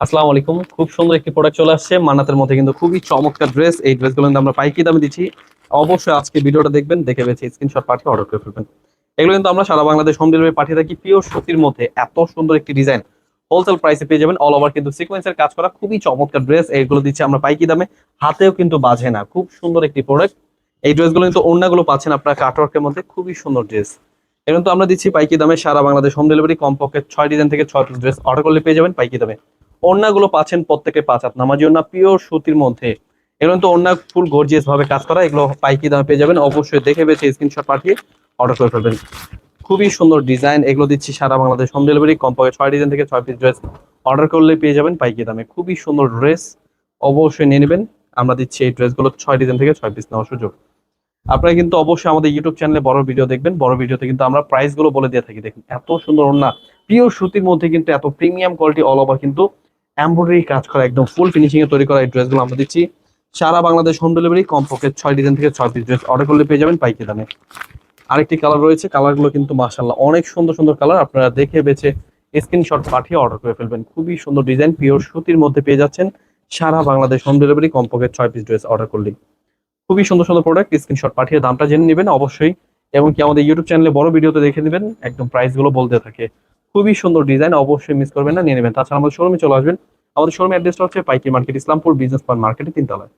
আসসালামু আলাইকুম। খুব সুন্দর একটি প্রোডাক্ট চলে আসছে। মান্নাতের মধ্যে কিন্তু খুবই চমৎকার ড্রেস এই ড্রেসগুলো কিন্তু আমরা পাইকি দামে দিচ্ছি। অবশ্যই আজকে ভিডিওটা দেখবেন, দেখে বেছে স্ক্রিনশট পাঠিয়ে অর্ডার করে ফেলবেন। এগুলো কিন্তু আমরা সারা বাংলাদেশ হোম ডেলিভারি পাঠিয়ে থাকি। পিওর সুতির মধ্যে এত সুন্দর একটি ডিজাইন হোলসেল প্রাইসে পেয়ে যাবেন। অল ওভার কিন্তু সিকোয়েন্সের কাজ করা খুবই চমৎকার ড্রেস এইগুলো দিচ্ছি আমরা পাইকি দামে। হাতেও কিন্তু বাজে না। খুব সুন্দর একটি প্রোডাক্ট এই ড্রেসগুলো কিন্তু অন্যগুলো পাচ্ছেন আপনার কাটওয়ার্কের মধ্যে। খুবই সুন্দর ড্রেস এগুলো তো আমরা দিচ্ছি পাইকি দামে। সারা বাংলাদেশ হোম ডেলিভারি কমপক্ষে ছয় ডিজাইন থেকে ছয় ড্রেস অর্ডার করলে পেয়ে যাবেন পাইকি দামে। ওড়নাগুলো পাচ্ছেন প্রত্যেকে পাঁচ হাত নামাজি ওড়না পিওর সুতির মধ্যে, এগুলো তো ওড়না ফুল গর্জিয়াস ভাবে কাজ করা, এগুলো পাইকি দামে পেয়ে যাবেন। অবশ্যই দেখে বেছে স্ক্রিনশট পাঠিয়ে অর্ডার করে ফেলবেন। খুবই সুন্দর ডিজাইন এগুলো দিচ্ছি সারা বাংলাদেশ হোম ডেলিভারি কমপক্ষে ছয় ডিজাইন থেকে ছয় পিস ড্রেস অর্ডার করলে পেয়ে যাবেন পাইকি দামে। খুবই সুন্দর ড্রেস অবশ্যই নিয়ে নেবেন। আমরা দিচ্ছি এই ড্রেসগুলো ছয় ডিজাইন থেকে ছয় পিস নেওয়ার সুযোগ। আপনারা কিন্তু অবশ্যই আমাদের ইউটিউব চ্যানেলে বড় ভিডিও দেখবেন। বড় ভিডিওতে কিন্তু আমরা প্রাইসগুলো বলে দিয়ে থাকি। দেখুন, এত সুন্দর ওড়না। পিওর সুতির মধ্যে কিন্তু এত প্রিমিয়াম কোয়ালিটি অল ওভার কিন্তু এমব্রয়ডারি কাজ করা, একদম ফুল ফিনিশিং এ তৈরি করা এই ড্রেসগুলো আমরা দিচ্ছি। সারা বাংলাদেশ হোম ডেলিভারি কমপক্ষে ছয় ডিজাইন থেকে ছয় পিস ড্রেস অর্ডার করলে পেয়ে যাবেন পাইকি দামে। আরেকটি কালার রয়েছে কালারগুলো কিন্তু মাশাল্লাহ অনেক সুন্দর সুন্দর কালার আপনারা দেখে বেছে স্ক্রিনশট পাঠিয়ে অর্ডার করে ফেলবেন। খুবই সুন্দর ডিজাইন পিওর সুতির মধ্যে পেয়ে যাচ্ছেন সারা বাংলাদেশ হোম ডেলিভারি কমপক্ষে ছয় পিস ড্রেস অর্ডার করলেই। খুবই সুন্দর সুন্দর প্রোডাক্ট স্ক্রিনশট পাঠিয়ে দামটা জেনে নেবেন অবশ্যই। এবং কি আমাদের ইউটিউব চ্যানেলে বড় ভিডিওতে দেখে নেবেন, একদম প্রাইসগুলো বলতে থাকে। খুবই সুন্দর ডিজাইন অবশ্যই মিস করবেন না, নিয়ে নেবেন। তাছাড়া আমাদের শোরুমে চলে আসবেন আমাদের শোরুম অ্যাড্রেসটা হচ্ছে পাইকি মার্কেট ইসলামপুর বিজনেস পার্ক মার্কেটে তিনতলায়।